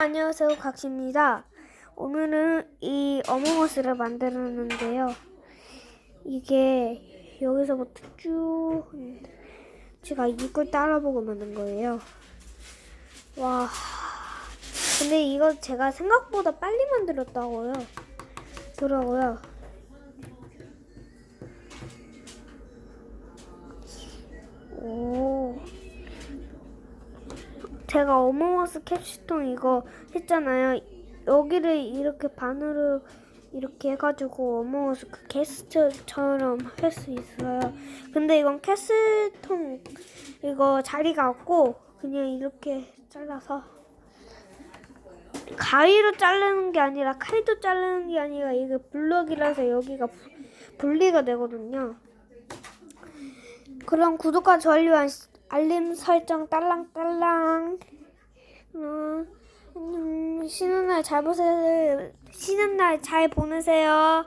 안녕하세요 각시입니다. 오늘은 이 어몽어스를 만들었는데요. 이게 여기서부터 쭉 제가 이걸 따라보고 만든 거예요. 와 근데 이거 제가 생각보다 빨리 만들었다고요. 더라고요. 제가 어몽어스 캡슐통 이거 했잖아요. 여기를 이렇게 반으로 이렇게 해가지고 어몽어스 그 게스트처럼 할 수 있어요. 근데 이건 캐스통 이거 자리가 없고 그냥 이렇게 잘라서 가위로 자르는 게 아니라 칼도 자르는 게 아니라 이게 블럭이라서 여기가 부- 분리가 되거든요. 그럼 구독과 좋아요 알림 설정 딸랑딸랑. 어, 음, 쉬는 날 잘 보세요 쉬는 날 잘 보내세요